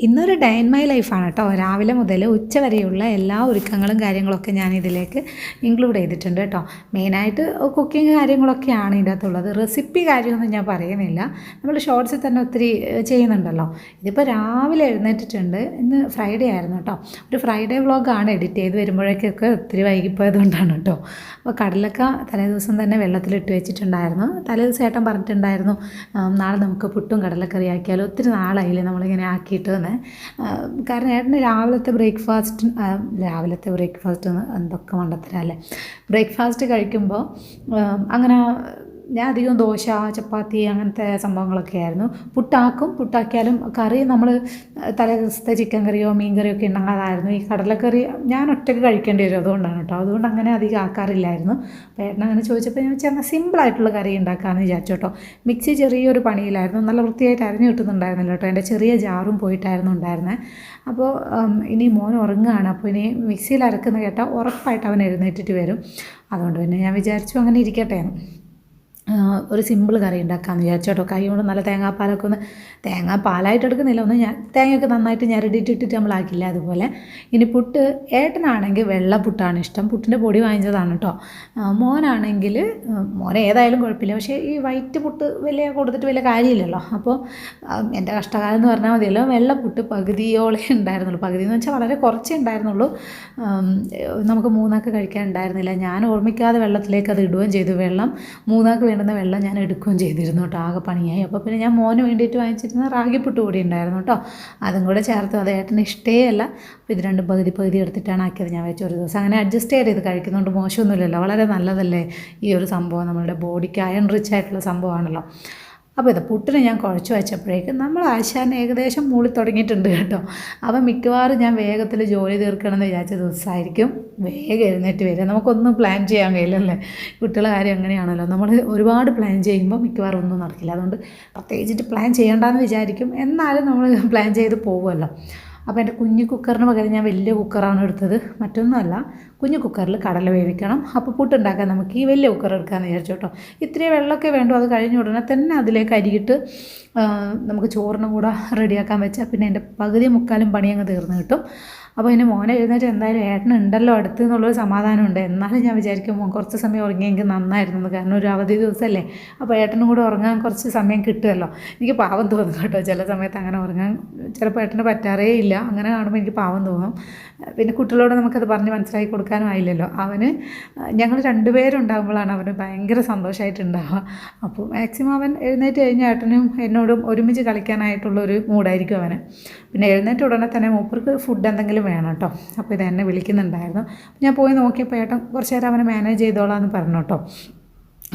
ഇന്നൊരു day in my ലൈഫാണ് കേട്ടോ. രാവിലെ മുതൽ ഉച്ച വരെയുള്ള എല്ലാ ഒരുക്കങ്ങളും കാര്യങ്ങളൊക്കെ ഞാൻ ഇതിലേക്ക് ഇൻക്ലൂഡ് ചെയ്തിട്ടുണ്ട് കേട്ടോ. മെയിനായിട്ട് കുക്കിംഗ് കാര്യങ്ങളൊക്കെയാണ് ഇതിന്റെ അകത്തുള്ളത് റെസിപ്പി കാര്യമൊന്നും ഞാൻ പറയുന്നില്ല. നമ്മൾ ഷോർട്സിൽ തന്നെ ഒത്തിരി ചെയ്യുന്നുണ്ടല്ലോ. ഇതിപ്പോൾ രാവിലെ എഴുന്നേറ്റിട്ടുണ്ട്. ഇന്ന് ഫ്രൈഡേ ആയിരുന്നു കേട്ടോ. ഒരു ഫ്രൈഡേ വ്ളോഗാണ് എഡിറ്റ് ചെയ്ത് വരുമ്പോഴേക്കൊക്കെ ഒത്തിരി വൈകിപ്പോയതുകൊണ്ടാണ് കേട്ടോ. അപ്പോൾ കടലക്ക തലേ ദിവസം തന്നെ വെള്ളത്തിലിട്ട് വെച്ചിട്ടുണ്ടായിരുന്നു. തലേ ദിവസം ഏട്ടൻ പറഞ്ഞിട്ടുണ്ടായിരുന്നു നാളെ നമുക്ക് പുട്ടും കടലക്കറി ആക്കിയാലോ. ഒത്തിരി നാളായില്ലേ നമ്മളിങ്ങനെ ആക്കിയിട്ട് തന്നെ ആ, കാരണം ഏട്ടന് രാവിലത്തെ ബ്രേക്ക്ഫാസ്റ്റ് രാവിലത്തെ ബ്രേക്ക്ഫാസ്റ്റ് എന്തൊക്കെ മണ്ടത്തരല്ലേ ബ്രേക്ക്ഫാസ്റ്റ് കഴിക്കുമ്പോൾ അങ്ങനെ ഞാൻ അധികം ദോശ ചപ്പാത്തി അങ്ങനത്തെ സംഭവങ്ങളൊക്കെ ആയിരുന്നു. പുട്ടാക്കും പുട്ടാക്കിയാലും കറി നമ്മൾ തലേ ദിവസത്തെ ചിക്കൻ കറിയോ മീൻ കറിയോ ഒക്കെ ഉണ്ടെങ്കിൽ ഈ കടലക്കറി ഞാൻ ഒറ്റയ്ക്ക് കഴിക്കേണ്ടി വരും അതുകൊണ്ടാണ് കേട്ടോ. അതുകൊണ്ട് അങ്ങനെ അധികം ആക്കാറില്ലായിരുന്നു. അപ്പോൾ ഏട്ടൻ അങ്ങനെ ചോദിച്ചപ്പോൾ ഞാൻ വെച്ചാൽ സിമ്പിളായിട്ടുള്ള കറി ഉണ്ടാക്കാമെന്ന് വിചാരിച്ചു കേട്ടോ. മിക്സി ചെറിയൊരു പണിയിലായിരുന്നു. നല്ല വൃത്തിയായിട്ട് അരഞ്ഞു കിട്ടുന്നുണ്ടായിരുന്നല്ലോ കേട്ടോ. എന്റെ ചെറിയ ജാറും പോയിട്ടായിരുന്നു ഉണ്ടായിരുന്നത് അപ്പോൾ ഇനി മോൻ ഉറങ്ങുകയാണ്. അപ്പോൾ ഇനി മിക്സിയിൽ അരക്കുന്ന കേട്ടാൽ ഉറപ്പായിട്ട് അവൻ എഴുന്നേറ്റിട്ട് വരും. അതുകൊണ്ട് പിന്നെ ഞാൻ വിചാരിച്ചു അങ്ങനെ ഇരിക്കട്ടെ ഒരു സിമ്പിൾ കറി ഉണ്ടാക്കാമെന്ന് വിചാരിച്ചു കേട്ടോ കൈ കൊണ്ട് നല്ല തേങ്ങാപ്പാലൊക്കെ ഒന്ന് തേങ്ങാപ്പാലായിട്ട് എടുക്കുന്നില്ല. ഒന്ന് ഞാൻ തേങ്ങയൊക്കെ നന്നായിട്ട് ഞരടിയിട്ടിട്ട് നമ്മളാക്കില്ല അതുപോലെ. ഇനി പുട്ട് ഏട്ടനാണെങ്കിൽ വെള്ള പുട്ടാണ് ഇഷ്ടം. പുട്ടിന്റെ പൊടി വാങ്ങിച്ചതാണ് കേട്ടോ. മോനാണെങ്കിൽ മോൻ ഏതായാലും കുഴപ്പമില്ല. പക്ഷേ ഈ വൈറ്റ് പുട്ട് വലിയ കൊടുത്തിട്ട് വലിയ കാര്യമില്ലല്ലോ. അപ്പോൾ എന്റെ കഷ്ടകാലം എന്ന് പറഞ്ഞാൽ മതിയല്ലോ. വെള്ളപ്പുട്ട് പകുതിയോളെ ഉണ്ടായിരുന്നുള്ളൂ. പകുതി എന്ന് വെച്ചാൽ വളരെ കുറച്ചേ ഉണ്ടായിരുന്നുള്ളൂ. നമുക്ക് മൂന്നാക്ക് കഴിക്കാൻ ഉണ്ടായിരുന്നില്ല. ഞാൻ ഓർമ്മിക്കാതെ വെള്ളത്തിലേക്ക് അത് ഇടുകയും ചെയ്തു. വെള്ളം മൂന്നാൾക്ക് വേണ്ടുന്ന വെള്ളം ഞാൻ എടുക്കുകയും ചെയ്തിരുന്നു കേട്ടോ ആകെ പണിയായി. അപ്പോൾ പിന്നെ ഞാൻ മോന് വേണ്ടിയിട്ട് വാങ്ങിച്ചിരുന്ന റാഗിപ്പുട്ട് കൂടി ഉണ്ടായിരുന്നു കേട്ടോ. അതും കൂടെ ചേർത്ത് അത് ഏട്ടന് ഇഷ്ടേ അല്ല. അപ്പോൾ ഇത് രണ്ടും പകുതി പകുതി എടുത്തിട്ടാണ് ആക്കിയത്. ഞാൻ വെച്ച ഒരു ദിവസം അങ്ങനെ അഡ്ജസ്റ്റ് ചെയ്ത് ഇത് കഴിക്കുന്നതുകൊണ്ട് മോശമൊന്നുമില്ലല്ലോ. വളരെ നല്ലതല്ലേ ഈ ഒരു സംഭവം? നമ്മുടെ ബോഡിക്ക് അയൺ റിച്ച് ആയിട്ടുള്ള സംഭവമാണല്ലോ. അപ്പോൾ ഇത് പുട്ടിന് ഞാൻ കുഴച്ച് വെച്ചപ്പോഴേക്ക് നമ്മൾ ആശാൻ ഏകദേശം മൂളി തുടങ്ങിയിട്ടുണ്ട് കേട്ടോ. അപ്പം മിക്കവാറും ഞാൻ വേഗത്തിൽ ജോലി തീർക്കണം എന്ന് വിചാരിച്ച ദിവസമായിരിക്കും. വേഗം എഴുന്നേറ്റ് വരിക. നമുക്കൊന്നും പ്ലാൻ ചെയ്യാൻ കഴിയില്ലല്ലേ? കുട്ടികളെ കാര്യം അങ്ങനെയാണല്ലോ. നമ്മൾ ഒരുപാട് പ്ലാൻ ചെയ്യുമ്പോൾ മിക്കവാറും ഒന്നും നടക്കില്ല. അതുകൊണ്ട് പ്രത്യേകിച്ചിട്ട് പ്ലാൻ ചെയ്യണ്ടെന്ന് വിചാരിക്കും. എന്നാലും നമ്മൾ പ്ലാൻ ചെയ്ത് പോകുമല്ലോ അപ്പോൾ എന്റെ കുഞ്ഞു കുക്കറിന് പകരം ഞാൻ വലിയ കുക്കറാണ് എടുത്തത്. മറ്റൊന്നുമല്ല കുഞ്ഞു കുക്കറിൽ കടല വേവിക്കണം. അപ്പോൾ പുട്ടുണ്ടാക്കാൻ നമുക്ക് ഈ വലിയ കുക്കർ എടുക്കാമെന്ന് വിചാരിച്ചു കേട്ടോ. ഇത്രയും വെള്ളമൊക്കെ വേണ്ടു അത് കഴിഞ്ഞ ഉടനെ തന്നെ അതിലേക്ക് അരിയിട്ട് നമുക്ക് ചോറിനും കൂടെ റെഡിയാക്കാൻ വെച്ചാൽ പിന്നെ എന്റെ പകുതി മുക്കാലും പണി അങ്ങ് തീർന്നു കിട്ടും. അപ്പോൾ ഇനി മോനെ എഴുന്നേറ്റ് എന്തായാലും ഏട്ടനുണ്ടല്ലോ അടുത്ത് എന്നുള്ളൊരു സമാധാനമുണ്ട്. എന്നാലും ഞാൻ വിചാരിക്കും മോൻ കുറച്ച് സമയം ഉറങ്ങിയെങ്കിൽ നന്നായിരുന്നു കാരണം ഒരു അവധി ദിവസമല്ലേ അപ്പോൾ ഏട്ടനും കൂടെ ഉറങ്ങാൻ കുറച്ച് സമയം കിട്ടുമല്ലോ. എനിക്ക് പാവം തോന്നും കേട്ടോ. ചില സമയത്ത് അങ്ങനെ ഉറങ്ങാൻ ചിലപ്പോൾ ഏട്ടന് പറ്റാറേ ഇല്ല. അങ്ങനെ കാണുമ്പോൾ എനിക്ക് പാവം തോന്നും. പിന്നെ കുട്ടികളോട് നമുക്കത് പറഞ്ഞ് മനസ്സിലാക്കി കൊടുക്കാനും ആയില്ലല്ലോ. അവന് ഞങ്ങൾ രണ്ടുപേരുണ്ടാകുമ്പോഴാണ് അവന് ഭയങ്കര സന്തോഷമായിട്ടുണ്ടാവുക അപ്പോൾ മാക്സിമം അവൻ എഴുന്നേറ്റ് കഴിഞ്ഞ ഏട്ടനും എന്നോടും ഒരുമിച്ച് കളിക്കാനായിട്ടുള്ളൊരു മൂഡായിരിക്കും അവന്. പിന്നെ എഴുന്നേറ്റ് ഉടനെ തന്നെ മൂപ്പർക്ക് ഫുഡ് എന്തെങ്കിലും വേണം കേട്ടോ. അപ്പോൾ ഇത് എന്നെ വിളിക്കുന്നുണ്ടായിരുന്നു. ഞാൻ പോയി നോക്കിയപ്പോൾ ഏട്ടൻ കുറച്ച് നേരം അവനെ മാനേജ് ചെയ്തോളാം എന്ന് പറഞ്ഞു കേട്ടോ.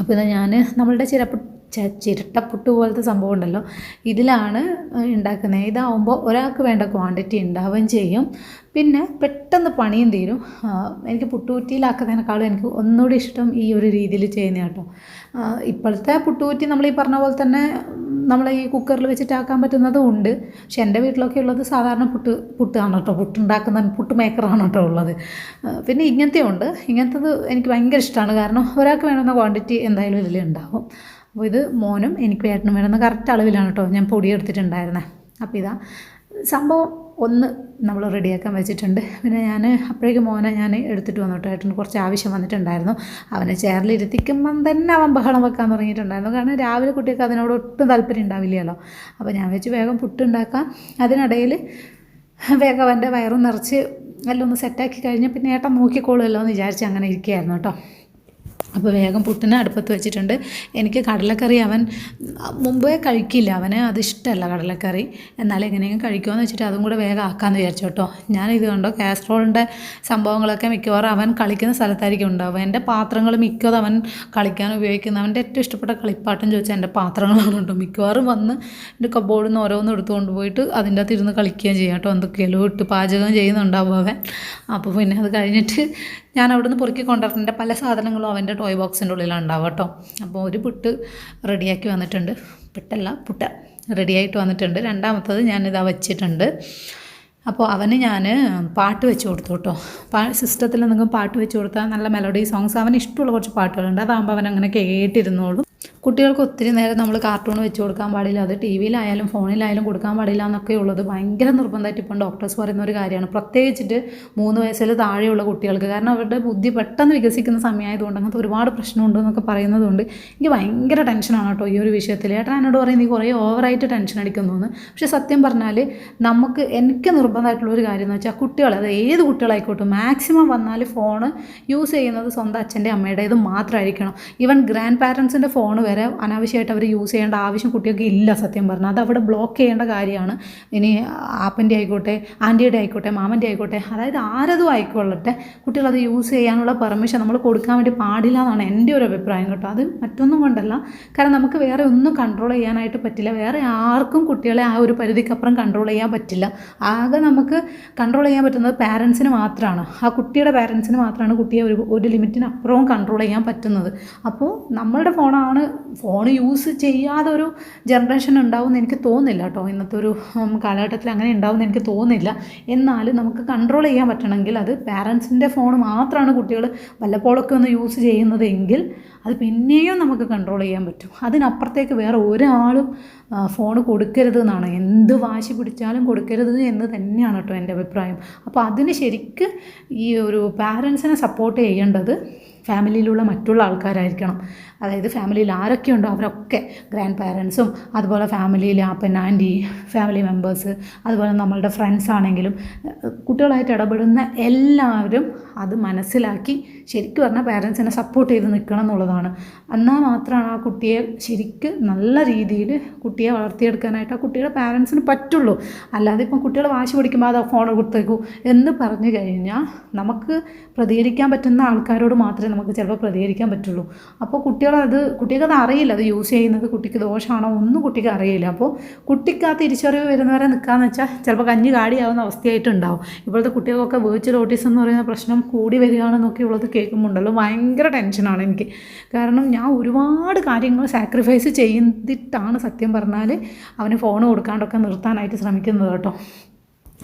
അപ്പോൾ ഇത് ഞാൻ നമ്മളുടെ ചിരപ്പ് ചിരട്ടപ്പുട്ട് പോലത്തെ സംഭവം ഉണ്ടല്ലോ. ഇതിലാണ് ഉണ്ടാക്കുന്നത് ഇതാവുമ്പോൾ ഒരാൾക്ക് വേണ്ട ക്വാണ്ടിറ്റി ഉണ്ടാവുകയും ചെയ്യും. പിന്നെ പെട്ടെന്ന് പണിയും തീരും. എനിക്ക് പുട്ടുകുറ്റിയിലാക്കുന്നതിനേക്കാളും എനിക്ക് ഒന്നുകൂടി ഇഷ്ടം ഈ ഒരു രീതിയിൽ ചെയ്യുന്ന കേട്ടോ. ഇപ്പോഴത്തെ പുട്ടുകുറ്റി നമ്മൾ ഈ പറഞ്ഞ പോലെ തന്നെ നമ്മൾ ഈ കുക്കറിൽ വെച്ചിട്ടാക്കാൻ പറ്റുന്നതും ഉണ്ട്. പക്ഷെ എന്റെ വീട്ടിലൊക്കെ ഉള്ളത് സാധാരണ പുട്ട് പുട്ടാണ് കേട്ടോ. പുട്ടുണ്ടാക്കുന്ന പുട്ട് മേക്കറാണ് കേട്ടോ ഉള്ളത്. പിന്നെ ഇങ്ങനത്തെ ഉണ്ട്. ഇങ്ങനത്തത് എനിക്ക് ഭയങ്കര ഇഷ്ടമാണ് കാരണം ഒരാൾക്ക് വേണമെന്ന ക്വാണ്ടിറ്റി എന്തായാലും ഇതിൽ ഉണ്ടാവും. അപ്പോൾ ഇത് മോനും എനിക്ക് ഏട്ടനും വേണമെന്ന കറക്റ്റ് അളവിലാണ് കേട്ടോ ഞാൻ പൊടി എടുത്തിട്ടുണ്ടായിരുന്നത് അപ്പോൾ ഇതാ. സംഭവം ഒന്ന് നമ്മൾ റെഡിയാക്കാൻ വെച്ചിട്ടുണ്ട്. പിന്നെ ഞാൻ അപ്പോഴേക്കും മോനെ ഞാൻ എടുത്തിട്ട് വന്നു ഏട്ടന് കുറച്ച് ആവശ്യം വന്നിട്ടുണ്ടായിരുന്നു. അവനെ ചെയറിലിരുത്തിക്കുമ്പം തന്നെ അവൻ ബഹളം വെക്കാൻ തുടങ്ങിയിട്ടുണ്ടായിരുന്നു. കാരണം രാവിലെ കുട്ടിയൊക്കെ അതിനോട് ഒട്ടും താല്പര്യം ഉണ്ടാവില്ലല്ലോ. അപ്പോൾ ഞാൻ വെച്ച് വേഗം പുട്ടുണ്ടാക്കാം. അതിനിടയിൽ വേഗം അവന്റെ വയറും നിറച്ച് എല്ലാം ഒന്ന് സെറ്റാക്കി കഴിഞ്ഞ് പിന്നെ ഏട്ടൻ നോക്കിക്കോളുമല്ലോ എന്ന് വിചാരിച്ച് അങ്ങനെ ഇരിക്കുകയായിരുന്നു കേട്ടോ. അപ്പോൾ വേഗം പുട്ടിനെ അടുപ്പത്ത് വെച്ചിട്ടുണ്ട്. എനിക്ക് കടലക്കറി അവൻ മുമ്പേ കഴിക്കില്ല. അവന് അത് ഇഷ്ടമല്ല കടലക്കറി. എന്നാലും എങ്ങനെയെങ്കിലും കഴിക്കുമെന്ന് വെച്ചിട്ട് അതും കൂടെ വേഗം ആക്കാമെന്ന് വിചാരിച്ചു കേട്ടോ. ഞാൻ ഇത് കണ്ടോ കാസ്ട്രോളിന്റെ സംഭവങ്ങളൊക്കെ മിക്കവാറും അവൻ കളിക്കുന്ന സ്ഥലത്തായിരിക്കും ഉണ്ടാവും എന്റെ പാത്രങ്ങൾ മിക്കതും അവൻ കളിക്കാൻ ഉപയോഗിക്കുന്ന അവന്റെ ഏറ്റവും ഇഷ്ടപ്പെട്ട കളിപ്പാട്ടം ചോദിച്ചാൽ എന്റെ പാത്രങ്ങളാണ് കേട്ടോ. മിക്കവാറും വന്ന് എന്റെ കബോർഡിൽ നിന്ന് ഓരോന്ന് എടുത്തു കൊണ്ടുപോയിട്ട് അതിന്റെ അകത്ത് ഇരുന്ന് കളിക്കുകയും ചെയ്യാം കേട്ടോ. എന്തൊക്കെയല്ലോ ഇട്ട് പാചകം ചെയ്യുന്നുണ്ടാവും അവൻ. അപ്പോൾ പിന്നെ അത് കഴിഞ്ഞിട്ട് ഞാൻ അവിടുന്ന് പൊറുക്കി കൊണ്ടുവരുന്ന പല സാധനങ്ങളും അവന്റെ ടോയ് ബോക്സിന്റെ ഉള്ളിലാണ് ഉണ്ടാവുക കേട്ടോ. അപ്പോൾ ഒരു പുട്ട് റെഡിയാക്കി വന്നിട്ടുണ്ട്. പുട്ടല്ല പുട്ട റെഡിയായിട്ട് വന്നിട്ടുണ്ട്. രണ്ടാമത്തത് ഞാനിതാ വെച്ചിട്ടുണ്ട്. അപ്പോൾ അവന് ഞാൻ പാട്ട് വെച്ച് കൊടുത്തു കേട്ടോ. പാ സിസ്റ്റത്തിൽ എന്തെങ്കിലും പാട്ട് വെച്ച് കൊടുത്താൽ നല്ല മെലഡി സോങ്സ് അവന് ഇഷ്ടമുള്ള കുറച്ച് പാട്ടുകളുണ്ട്. അതാകുമ്പോൾ അവൻ അങ്ങനെ കേട്ടിരുന്നോളും. കുട്ടികൾക്ക് ഒത്തിരി നേരം നമ്മൾ കാർട്ടൂൺ വെച്ച് കൊടുക്കാൻ പാടില്ല. അത് ടി വിയിലായാലും ഫോണിലായാലും കൊടുക്കാൻ പാടില്ല എന്നൊക്കെ ഉള്ളത് ഭയങ്കര നിർബന്ധമായിട്ട് ഇപ്പം ഡോക്ടേഴ്സ് പറയുന്ന ഒരു കാര്യമാണ്. പ്രത്യേകിച്ചിട്ട് മൂന്ന് വയസ്സിൽ താഴെയുള്ള കുട്ടികൾക്ക്. കാരണം അവരുടെ ബുദ്ധി പെട്ടെന്ന് വികസിക്കുന്ന സമയമായതുകൊണ്ട് അങ്ങനത്തെ ഒരുപാട് പ്രശ്നമുണ്ട് എന്നൊക്കെ പറയുന്നതുകൊണ്ട് എനിക്ക് ഭയങ്കര ടെൻഷനാണ് കേട്ടോ ഈ ഒരു വിഷയത്തിൽ. ഏട്ടൻ എന്നോട് പറയും നീ കുറേ ഓവറായിട്ട് ടെൻഷൻ അടിക്കുന്നു എന്ന്. പക്ഷേ സത്യം പറഞ്ഞാൽ നമുക്ക് എനിക്ക് നിർബന്ധമായിട്ടുള്ള ഒരു കാര്യം എന്ന് വെച്ചാൽ കുട്ടികൾ അത് ഏത് കുട്ടികളായിക്കോട്ടെ മാക്സിമം വന്നാൽ ഫോൺ യൂസ് ചെയ്യുന്നത് സ്വന്തം അച്ഛന്റെ അമ്മയുടേത് മാത്രമായിരിക്കണം. ഈവൻ ഗ്രാൻഡ് പാരൻസിന്റെ ഫോൺ വരെ അനാവശ്യമായിട്ട് അവർ യൂസ് ചെയ്യേണ്ട ആവശ്യം കുട്ടികൾക്ക് ഇല്ല സത്യം പറഞ്ഞാൽ അത് അവിടെ ബ്ലോക്ക് ചെയ്യേണ്ട കാര്യമാണ്. ഇനി ആപ്പന്റെ ആയിക്കോട്ടെ ആന്റിയുടെ ആയിക്കോട്ടെ മാമന്റെ ആയിക്കോട്ടെ അതായത് ആരതും ആയിക്കൊള്ളട്ടെ. കുട്ടികൾ അത് യൂസ് ചെയ്യാനുള്ള പെർമിഷൻ നമ്മൾ കൊടുക്കാൻ വേണ്ടി പാടില്ല എന്നാണ് എന്റെ ഒരു അഭിപ്രായം കേട്ടോ. അത് മറ്റൊന്നും കൊണ്ടല്ല. കാരണം നമുക്ക് വേറെ ഒന്നും കൺട്രോൾ ചെയ്യാനായിട്ട് പറ്റില്ല. വേറെ ആർക്കും കുട്ടികളെ ആ ഒരു പരിധിക്കപ്പുറം കൺട്രോൾ ചെയ്യാൻ പറ്റില്ല. ആകെ നമുക്ക് കൺട്രോൾ ചെയ്യാൻ പറ്റുന്നത് പാരൻസിന് മാത്രമാണ് ആ കുട്ടിയുടെ പാരൻസിന് മാത്രമാണ് കുട്ടിയെ ഒരു ഒരു ലിമിറ്റിനപ്പുറവും കൺട്രോൾ ചെയ്യാൻ പറ്റുന്നത്. അപ്പോൾ നമ്മളുടെ ഫോണാണ് ഫോൺ യൂസ് ചെയ്യാതെ ഒരു ജനറേഷൻ ഉണ്ടാവും എനിക്ക് തോന്നുന്നില്ല കേട്ടോ. ഇന്നത്തെ ഒരു കാലഘട്ടത്തിൽ അങ്ങനെ ഉണ്ടാവും എനിക്ക് തോന്നില്ല എന്നാലും നമുക്ക് കൺട്രോൾ ചെയ്യാൻ പറ്റണമെങ്കിൽ അത് പാരൻസിന്റെ ഫോൺ മാത്രമാണ് കുട്ടികൾ വല്ലപ്പോഴൊക്കെ ഒന്ന് യൂസ് ചെയ്യുന്നതെങ്കിൽ അത് പിന്നെയും നമുക്ക് കൺട്രോൾ ചെയ്യാൻ പറ്റും. അതിനപ്പുറത്തേക്ക് വേറെ ഒരാളും ഫോൺ കൊടുക്കരുത് എന്നാണ്. എന്ത് വാശി പിടിച്ചാലും കൊടുക്കരുത് എന്ന് തന്നെയാണ് കേട്ടോ എന്റെ അഭിപ്രായം. അപ്പോൾ അതിന് ശരിക്ക് ഈ ഒരു പാരൻസിനെ സപ്പോർട്ട് ചെയ്യേണ്ടത് ഫാമിലിയിലുള്ള മറ്റുള്ള ആൾക്കാരായിരിക്കണം. അതായത് ഫാമിലിയിൽ ആരൊക്കെ ഉണ്ടോ അവരൊക്കെ ഗ്രാൻഡ് പാരൻസും അതുപോലെ ഫാമിലിയിലെ അപ്പൻ ആന്റി ഫാമിലി മെമ്പേഴ്സ് അതുപോലെ നമ്മളുടെ ഫ്രണ്ട്സ് ആണെങ്കിലും കുട്ടികളായിട്ട് ഇടപെടുന്ന എല്ലാവരും അത് മനസ്സിലാക്കി ശരിക്കും പറഞ്ഞാൽ പാരൻസിനെ സപ്പോർട്ട് ചെയ്ത് നിൽക്കണം എന്നുള്ളതാണ്. എന്നാൽ മാത്രമാണ് ആ കുട്ടിയെ ശരിക്കും നല്ല രീതിയിൽ കുട്ടിയെ വളർത്തിയെടുക്കാനായിട്ട് ആ കുട്ടിയുടെ പാരൻസിന് പറ്റുള്ളൂ. അല്ലാതെ ഇപ്പം കുട്ടികൾ വാശി പിടിക്കുമ്പോൾ അത് ഫോൺ കൊടുത്തേക്കൂ എന്ന് പറഞ്ഞു കഴിഞ്ഞാൽ നമുക്ക് പ്രതികരിക്കാൻ പറ്റുന്ന ആൾക്കാരോട് മാത്രമേ നമുക്ക് ചിലപ്പോൾ പ്രതികരിക്കാൻ പറ്റുള്ളൂ. അപ്പോൾ കുട്ടികളത് കുട്ടികൾക്കത് അറിയില്ല. അത് യൂസ് ചെയ്യുന്നത് കുട്ടിക്ക് ദോഷമാണോ ഒന്നും കുട്ടിക്ക് അറിയില്ല. അപ്പോൾ കുട്ടിക്ക് ആ തിരിച്ചറിവ് വരുന്നവരെ നിൽക്കാന്ന് വെച്ചാൽ ചിലപ്പോൾ കഞ്ഞി കാടിയാവുന്ന അവസ്ഥയായിട്ടുണ്ടാവും. ഇപ്പോഴത്തെ കുട്ടികൾക്കൊക്കെ വേർച്വൽ ഓട്ടീസം എന്ന് പറയുന്ന പ്രശ്നം കൂടി വരികയാണെന്നൊക്കെ ഉള്ളത് കേൾക്കുമ്പോണ്ടല്ലോ. ഭയങ്കര ടെൻഷനാണ് എനിക്ക്. കാരണം ഞാൻ ഒരുപാട് കാര്യങ്ങൾ സാക്രിഫൈസ് ചെയ്തിട്ടാണ് സത്യം പറഞ്ഞാൽ അവന് ഫോൺ കൊടുക്കാണ്ടൊക്കെ നിർത്താനായിട്ട് ശ്രമിക്കുന്നത് കേട്ടോ.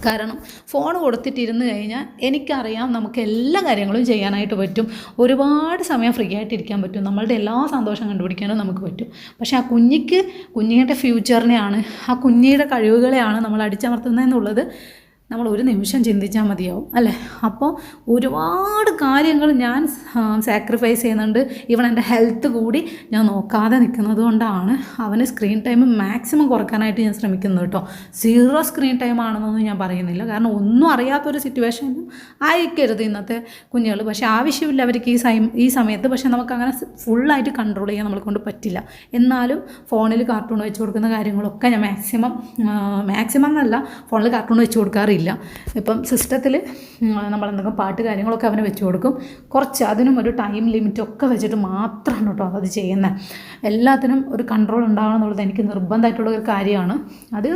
കാരണം ഫോൺ കൊടുത്തിട്ടിരുന്ന് കഴിഞ്ഞാൽ എനിക്കറിയാം നമുക്ക് എല്ലാ കാര്യങ്ങളും ചെയ്യാനായിട്ട് പറ്റും. ഒരുപാട് സമയം ഫ്രീ ആയിട്ട് ഇരിക്കാൻ പറ്റും. നമ്മളുടെ എല്ലാ സന്തോഷം കണ്ടുപിടിക്കാനും നമുക്ക് പറ്റും. പക്ഷേ ആ കുഞ്ഞിക്ക് കുഞ്ഞിന്റെ ഫ്യൂച്ചറിനെയാണ് ആ കുഞ്ഞിയുടെ കഴിവുകളെയാണ് നമ്മൾ അടിച്ചമർത്തുന്നതെന്നുള്ളത് നമ്മൾ ഒരു നിമിഷം ചിന്തിച്ചാൽ മതിയാവും അല്ലേ? അപ്പോൾ ഒരുപാട് കാര്യങ്ങൾ ഞാൻ സാക്രിഫൈസ് ചെയ്യുന്നുണ്ട്. ഇവൻ എന്റെ ഹെൽത്ത് കൂടി ഞാൻ നോക്കാതെ നിൽക്കുന്നത് കൊണ്ടാണ് അവന് സ്ക്രീൻ ടൈം മാക്സിമം കുറക്കാനായിട്ട് ഞാൻ ശ്രമിക്കുന്നത് കേട്ടോ. സീറോ സ്ക്രീൻ ടൈം ആണെന്നൊന്നും ഞാൻ പറയുന്നില്ല. കാരണം ഒന്നും അറിയാത്തൊരു സിറ്റുവേഷനും ആയിരിക്കരുത് ഇന്നത്തെ കുഞ്ഞുകൾ പക്ഷേ ആവശ്യമില്ല അവർക്ക് ഈ സൈം ഈ സമയത്ത്. പക്ഷേ നമുക്കങ്ങനെ ഫുള്ളായിട്ട് കൺട്രോൾ ചെയ്യാൻ നമ്മളെ കൊണ്ട് പറ്റില്ല. എന്നാലും ഫോണിൽ കാർട്ടൂൺ വെച്ച് കൊടുക്കുന്ന കാര്യങ്ങളൊക്കെ ഞാൻ മാക്സിമം മാക്സിമം എന്നല്ല ഫോണിൽ കാർട്ടൂൺ വെച്ച് കൊടുക്കാറില്ല ഇപ്പം സിസ്റ്റത്തിൽ നമ്മൾ എന്തെങ്കിലും പാട്ട് കാര്യങ്ങളൊക്കെ അവന് വെച്ച് കൊടുക്കും. കുറച്ച് അതിനും ഒരു ടൈം ലിമിറ്റ് ഒക്കെ വെച്ചിട്ട് മാത്രമാണ് കേട്ടോ അത് ചെയ്യുന്നത്. എല്ലാത്തിനും ഒരു കൺട്രോൾ ഉണ്ടാകണം എന്നുള്ളത് എനിക്ക് നിർബന്ധമായിട്ടുള്ള ഒരു കാര്യമാണ്. അത്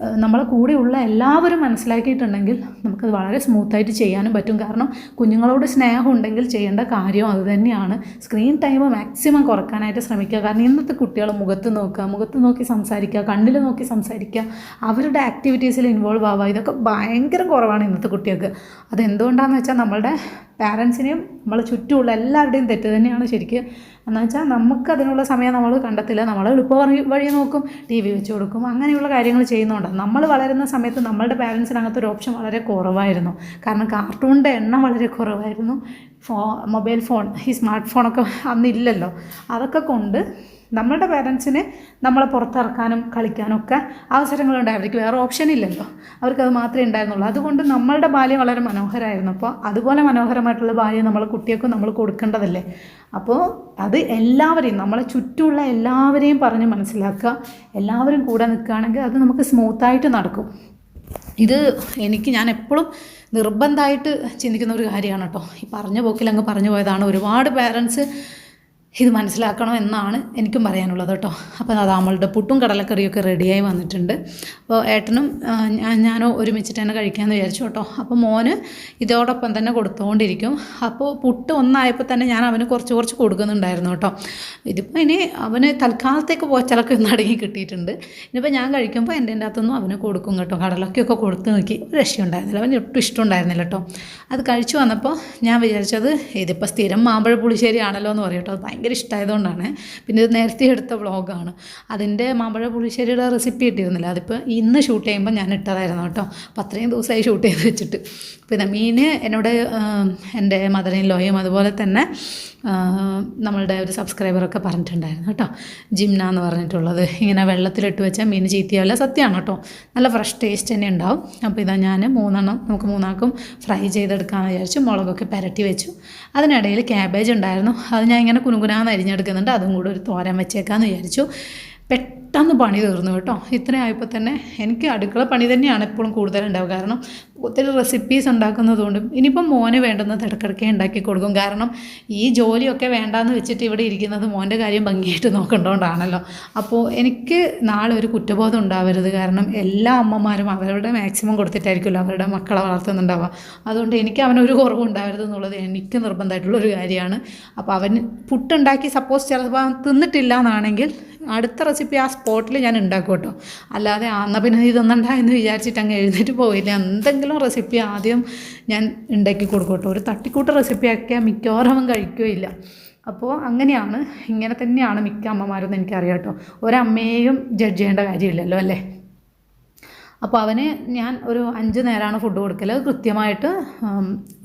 നമ്മളെ കൂടെയുള്ള എല്ലാവരും മനസ്സിലാക്കിയിട്ടുണ്ടെങ്കിൽ നമുക്കത് വളരെ സ്മൂത്തായിട്ട് ചെയ്യാനും പറ്റും. കാരണം കുഞ്ഞുങ്ങളോട് സ്നേഹം ഉണ്ടെങ്കിൽ ചെയ്യേണ്ട കാര്യം അതുതന്നെയാണ് സ്ക്രീൻ ടൈം മാക്സിമം കുറക്കാനായിട്ട് ശ്രമിക്കുക. കാരണം ഇന്നത്തെ കുട്ടികൾ മുഖത്ത് നോക്കുക മുഖത്ത് നോക്കി സംസാരിക്കുക കണ്ണിൽ നോക്കി സംസാരിക്കുക അവരുടെ ആക്ടിവിറ്റീസിൽ ഇൻവോൾവ് ആവുക ഇതൊക്കെ ഭയങ്കര കുറവാണ് ഇന്നത്തെ കുട്ടികൾക്ക്. അതെന്തുകൊണ്ടാണെന്ന് വെച്ചാൽ നമ്മളുടെ പാരൻസിനെയും നമ്മൾ ചുറ്റുമുള്ള എല്ലാവരുടെയും തെറ്റ് തന്നെയാണ് ശരിക്കും. എന്ന് വെച്ചാൽ നമുക്ക് അതിനുള്ള സമയം നമ്മൾ കണ്ടെത്തില്ല. നമ്മൾ എളുപ്പ വഴി നോക്കും ടി വി വെച്ച് കൊടുക്കും അങ്ങനെയുള്ള കാര്യങ്ങൾ ചെയ്യുന്നുണ്ട്. നമ്മൾ വളരുന്ന സമയത്ത് നമ്മളുടെ പാരൻസിന് അങ്ങനത്തെ ഒരു ഓപ്ഷൻ വളരെ കുറവായിരുന്നു. കാരണം കാർട്ടൂണിന്റെ എണ്ണം വളരെ കുറവായിരുന്നു. ഫോ മൊബൈൽ ഫോൺ ഈ സ്മാർട്ട് ഫോണൊക്കെ അന്നില്ലല്ലോ അതൊക്കെ കൊണ്ട് നമ്മളുടെ പേരൻസിന് നമ്മളെ പുറത്തിറക്കാനും കളിക്കാനൊക്കെ ഒക്കെ അവസരങ്ങളുണ്ടായി അവർക്ക് വേറെ ഓപ്ഷൻ ഇല്ലല്ലോ. അവർക്കത് മാത്രമേ ഉണ്ടായിരുന്നുള്ളൂ. അതുകൊണ്ട് നമ്മളുടെ ബാല്യം വളരെ മനോഹരമായിരുന്നു. അപ്പോൾ അതുപോലെ മനോഹരമായിട്ടുള്ള ബാല്യം നമ്മൾ കുട്ടികൾക്കും നമ്മൾ കൊടുക്കേണ്ടതല്ലേ? അപ്പോൾ അത് എല്ലാവരെയും നമ്മളെ ചുറ്റുമുള്ള എല്ലാവരെയും പറഞ്ഞ് മനസ്സിലാക്കുക. എല്ലാവരും കൂടെ നിൽക്കുകയാണെങ്കിൽ അത് നമുക്ക് സ്മൂത്തായിട്ട് നടക്കും. ഇത് എനിക്ക് ഞാൻ എപ്പോഴും നിർബന്ധമായിട്ട് ചിന്തിക്കുന്ന ഒരു കാര്യമാണ് കേട്ടോ. ഈ പറഞ്ഞ പോക്കിൽ അങ്ങ് പറഞ്ഞു പോയതാണ്. ഒരുപാട് പേരൻസ് ഇത് മനസ്സിലാക്കണം എന്നാണ് എനിക്കും പറയാനുള്ളത് കേട്ടോ. അപ്പോൾ അത് നമ്മളുടെ പുട്ടും കടലക്കറിയൊക്കെ റെഡിയായി വന്നിട്ടുണ്ട്. അപ്പോൾ ഏട്ടനും ഞാനോ ഒരുമിച്ചിട്ട് തന്നെ കഴിക്കാമെന്ന് വിചാരിച്ചു കേട്ടോ. അപ്പോൾ മോന് ഇതോടൊപ്പം തന്നെ കൊടുത്തുകൊണ്ടിരിക്കും അപ്പോൾ പുട്ട് ഒന്നായപ്പോൾ തന്നെ ഞാൻ അവന് കുറച്ച് കുറച്ച് കൊടുക്കുന്നുണ്ടായിരുന്നു കേട്ടോ. ഇതിപ്പോൾ ഇനി അവന് തൽക്കാലത്തേക്ക് പോച്ചലൊക്കെ ഒന്ന് അടങ്ങി കിട്ടിയിട്ടുണ്ട്. ഇനിയിപ്പോൾ ഞാൻ കഴിക്കുമ്പോൾ എന്റെ എന്റെ അകത്തൊന്നും അവന് കൊടുക്കും കേട്ടോ. കടലൊക്കെയൊക്കെ കൊടുത്ത് നോക്കി. രക്ഷയുണ്ടായിരുന്നില്ല അവന് ഒട്ടും ഇഷ്ടമുണ്ടായിരുന്നില്ല കേട്ടോ. അത് കഴിച്ചു വന്നപ്പോൾ ഞാൻ വിചാരിച്ചത് ഇതിപ്പോൾ സ്ഥിരം മാമ്പഴ പുളിശ്ശേരി ആണല്ലോ എന്ന് പറയും കേട്ടോ. അത് ഭയങ്കര ഭയങ്കര ഇഷ്ടമായതുകൊണ്ടാണ് പിന്നെ ഇത് നേരത്തെ എടുത്ത വ്ളോഗാണ്. അതിന്റെ മാമ്പഴ പുളിശ്ശേരിയുടെ റെസിപ്പി ഇട്ടിരുന്നില്ല അതിപ്പോൾ ഇന്ന് ഷൂട്ട് ചെയ്യുമ്പോൾ ഞാൻ ഇട്ടതായിരുന്നു കേട്ടോ. അപ്പോൾ അത്രയും ദിവസമായി ഷൂട്ട് ചെയ്ത് വെച്ചിട്ട്. പിന്നെ മീൻ എന്നോട് എന്റെ മദറിൻ ലോയും അതുപോലെ തന്നെ നമ്മളുടെ ഒരു സബ്സ്ക്രൈബറൊക്കെ പറഞ്ഞിട്ടുണ്ടായിരുന്നു കേട്ടോ. ജിംന എന്ന് പറഞ്ഞിട്ടുള്ളത്. ഇങ്ങനെ വെള്ളത്തിലിട്ട് വെച്ചാൽ മീൻ ചീത്തയാവില്ല സത്യമാണ് കേട്ടോ. നല്ല ഫ്രഷ് ടേസ്റ്റ് തന്നെ ഉണ്ടാവും. അപ്പോൾ ഇതാ ഞാൻ മൂന്നെണ്ണം നമുക്ക് മൂന്നാൾക്കും ഫ്രൈ ചെയ്തെടുക്കാമെന്ന് വിചാരിച്ചു മുളകൊക്കെ പുരട്ടി വെച്ചു. അതിനിടയിൽ ക്യാബേജ് ഉണ്ടായിരുന്നു. അത് ഞാൻ ഇങ്ങനെ കുനുകുനാന്ന് അരിഞ്ഞെടുക്കുന്നുണ്ട്. അതും കൂടെ ഒരു തോരൻ വെച്ചേക്കാമെന്ന് വിചാരിച്ചു. പെട്ടെന്ന് പണി തീർന്നു കേട്ടോ. ഇത്രയായപ്പോൾ തന്നെ എനിക്ക് അടുക്കള പണി തന്നെയാണ് എപ്പോഴും കൂടുതലുണ്ടാവുക. കാരണം ഒത്തിരി റെസിപ്പീസ് ഉണ്ടാക്കുന്നതുകൊണ്ടും ഇനിയിപ്പം മോന് വേണ്ടുന്നത് ഇടയ്ക്കിടയ്ക്ക് ഉണ്ടാക്കി കൊടുക്കും. കാരണം ഈ ജോലിയൊക്കെ വേണ്ടാന്ന് വെച്ചിട്ട് ഇവിടെ ഇരിക്കുന്നത് മോന്റെ കാര്യം ഭംഗിയായിട്ട് നോക്കേണ്ടതുകൊണ്ടാണല്ലോ. അപ്പോൾ എനിക്ക് നാളെ ഒരു കുറ്റബോധം ഉണ്ടാവരുത്. കാരണം എല്ലാ അമ്മമാരും അവരുടെ മാക്സിമം കൊടുത്തിട്ടായിരിക്കുമല്ലോ അവരുടെ മക്കളെ വളർത്തുന്നുണ്ടാവുക. അതുകൊണ്ട് എനിക്ക് അവനൊരു കുറവും ഉണ്ടാവരുത് എന്നുള്ളത് എനിക്ക് നിർബന്ധമായിട്ടുള്ളൊരു കാര്യമാണ്. അപ്പോൾ അവൻ പുട്ടുണ്ടാക്കി സപ്പോസ് ചിലപ്പോൾ തിന്നിട്ടില്ല എന്നാണെങ്കിൽ അടുത്ത റെസിപ്പി ആ സ്പോട്ടിൽ ഞാൻ ഉണ്ടാക്കും കേട്ടോ അല്ലാതെ എന്നാൽ പിന്നെ ഇതൊന്നുണ്ടാ എന്ന് വിചാരിച്ചിട്ട് അങ്ങ് എഴുന്നേറ്റ് പോയില്ല എന്തെങ്കിലും റെസിപ്പി ആദ്യം ഞാൻ ഉണ്ടാക്കി കൊടുക്കും കേട്ടോ ഒരു തട്ടിക്കൂട്ട റെസിപ്പി ആക്കിയാൽ മിക്കവാറും കഴിക്കുകയില്ല. അപ്പോൾ അങ്ങനെയാണ് ഇങ്ങനെ തന്നെയാണ് മിക്ക അമ്മമാരെന്ന് എനിക്കറിയാം കേട്ടോ. ഒരമ്മയെയും ജഡ്ജ് ചെയ്യേണ്ട കാര്യമില്ലല്ലോ അല്ലേ? അപ്പോൾ അവന് ഞാൻ ഒരു അഞ്ച് നേരമാണ് ഫുഡ് കൊടുക്കൽ കൃത്യമായിട്ട്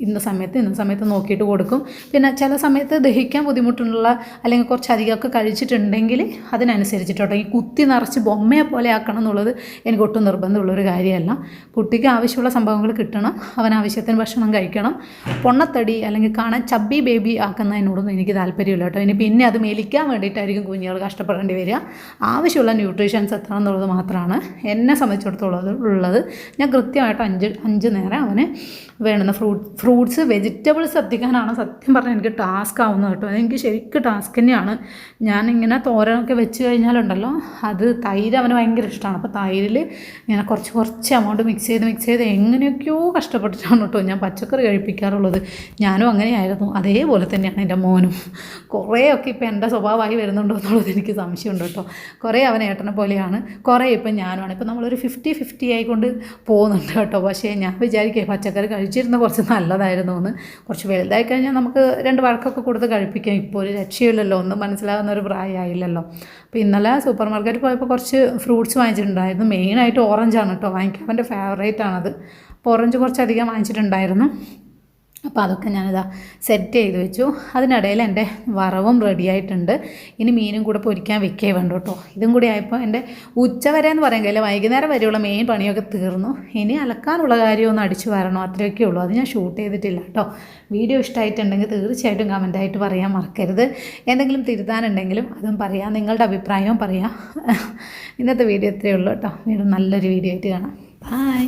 ഇന്ന സമയത്ത് ഇന്ന സമയത്ത് നോക്കിയിട്ട് കൊടുക്കും. പിന്നെ ചില സമയത്ത് ദഹിക്കാൻ ബുദ്ധിമുട്ടുള്ള അല്ലെങ്കിൽ കുറച്ച് അധികമൊക്കെ കഴിച്ചിട്ടുണ്ടെങ്കിൽ അതിനനുസരിച്ചിട്ടോ ഈ കുത്തി നിറച്ച് ബൊമ്മയെ പോലെ ആക്കണം എന്നുള്ളത് എനിക്ക് ഒട്ടും നിർബന്ധമുള്ളൊരു കാര്യമല്ല. കുട്ടിക്ക് ആവശ്യമുള്ള സംഭവങ്ങൾ കിട്ടണം. അവൻ ആവശ്യത്തിന് ഭക്ഷണം കഴിക്കണം. പൊണ്ണത്തടി അല്ലെങ്കിൽ കാണാൻ ചബ്ബി ബേബി ആക്കുന്നതിനോടൊന്നും എനിക്ക് താല്പര്യമില്ല കേട്ടോ. ഇനി പിന്നെ അത് മേലിക്കാൻ വേണ്ടിയിട്ടായിരിക്കും കുഞ്ഞുങ്ങൾ കഷ്ടപ്പെടേണ്ടി വരിക. ആവശ്യമുള്ള ന്യൂട്രീഷൻസ് എത്തണം എന്നുള്ളത് മാത്രമാണ്. എന്നെ സംബന്ധിച്ചിടത്തോളം ഉള്ളത്. ഞാൻ കൃത്യമായിട്ട് അഞ്ച് അഞ്ച് നേരം അവന് വേണ്ടുന്ന ഫ്രൂട്ട് ഫ്രൂട്ട്സ് വെജിറ്റബിൾസ് എത്തിക്കാനാണ് സത്യം പറഞ്ഞാൽ എനിക്ക് ടാസ്ക് ആവുന്നത് കേട്ടോ. എനിക്ക് ശരിക്കും ടാസ്ക് തന്നെയാണ്. ഞാനിങ്ങനെ തോരനൊക്കെ വെച്ച് കഴിഞ്ഞാലുണ്ടല്ലോ അത് തൈര് അവന് ഭയങ്കര ഇഷ്ടമാണ്. അപ്പോൾ തൈരിൽ ഇങ്ങനെ കുറച്ച് കുറച്ച് എമൗണ്ട് മിക്സ് ചെയ്ത് മിക്സ് ചെയ്ത് എങ്ങനെയൊക്കെയോ കഷ്ടപ്പെട്ടിട്ടാണ് കേട്ടോ ഞാൻ പച്ചക്കറി കഴിപ്പിക്കാറുള്ളത്. ഞാനും അങ്ങനെയായിരുന്നു. അതേപോലെ തന്നെയാണ് എന്റെ മോനും. കുറേയൊക്കെ ഇപ്പോൾ എന്റെ സ്വഭാവമായി വരുന്നുണ്ടോ എന്നുള്ളത് എനിക്ക് സംശയമുണ്ട് കേട്ടോ. കുറേ അവൻ ഏട്ടനെ പോലെയാണ്. കുറേ ഇപ്പം ഞാനുമാണ്. ഇപ്പം നമ്മളൊരു ഫിഫ്റ്റി ഫിഫ്റ്റി ആയിക്കൊണ്ട് പോകുന്നുണ്ട് കേട്ടോ. പക്ഷേ ഞാൻ വിചാരിക്കുക പച്ചക്കറി കഴിച്ചിരുന്ന കുറച്ച് നല്ലതായിരുന്നു എന്ന് കുറച്ച് വലുതായി കഴിഞ്ഞാൽ നമുക്ക് രണ്ട് വഴക്കൊക്കെ കൊടുത്ത് കഴിപ്പിക്കാം. ഇപ്പോൾ ഒരു രക്ഷയില്ലല്ലോ ഒന്നും മനസ്സിലാകുന്ന ഒരു പ്രായമായില്ലല്ലോ. അപ്പോൾ ഇന്നലെ സൂപ്പർ മാർക്കറ്റിൽ പോയപ്പോൾ കുറച്ച് ഫ്രൂട്ട്സ് വാങ്ങിച്ചിട്ടുണ്ടായിരുന്നു. മെയിനായിട്ട് ഓറഞ്ചാണ് കേട്ടോ വാങ്ങിക്കാൻ അവന്റെ ഫേവറേറ്റ് ആണത് അപ്പോൾ ഓറഞ്ച് കുറച്ചധികം വാങ്ങിച്ചിട്ടുണ്ടായിരുന്നു. അപ്പോൾ അതൊക്കെ ഞാനിതാ സെറ്റ് ചെയ്ത് വെച്ചു. അതിനിടയിൽ എന്റെ വറവും റെഡി ആയിട്ടുണ്ട്. ഇനി മീനും കൂടെ പൊരിക്കാൻ വെക്കേ വേണ്ട കേട്ടോ ഇതും കൂടി ആയപ്പോൾ എന്റെ ഉച്ച വരെ എന്ന് പറയാൻ കഴിയില്ല വൈകുന്നേരം വരെയുള്ള മെയിൻ പണിയൊക്കെ തീർന്നു. ഇനി അലക്കാനുള്ള കാര്യം അടിച്ചു വരണോ അത്രയൊക്കെ ഉള്ളൂ. അത് ഞാൻ ഷൂട്ട് ചെയ്തിട്ടില്ല കേട്ടോ വീഡിയോ ഇഷ്ടമായിട്ടുണ്ടെങ്കിൽ തീർച്ചയായിട്ടും കമന്റായിട്ട് പറയാൻ മറക്കരുത്. എന്തെങ്കിലും തിരുത്താനുണ്ടെങ്കിലും അതും പറയാം നിങ്ങളുടെ അഭിപ്രായവും പറയാം. ഇന്നത്തെ വീഡിയോ ഇത്രയേ ഉള്ളൂ കേട്ടോ വീണ്ടും നല്ലൊരു വീഡിയോ ആയിട്ട് കാണാം. ബായ്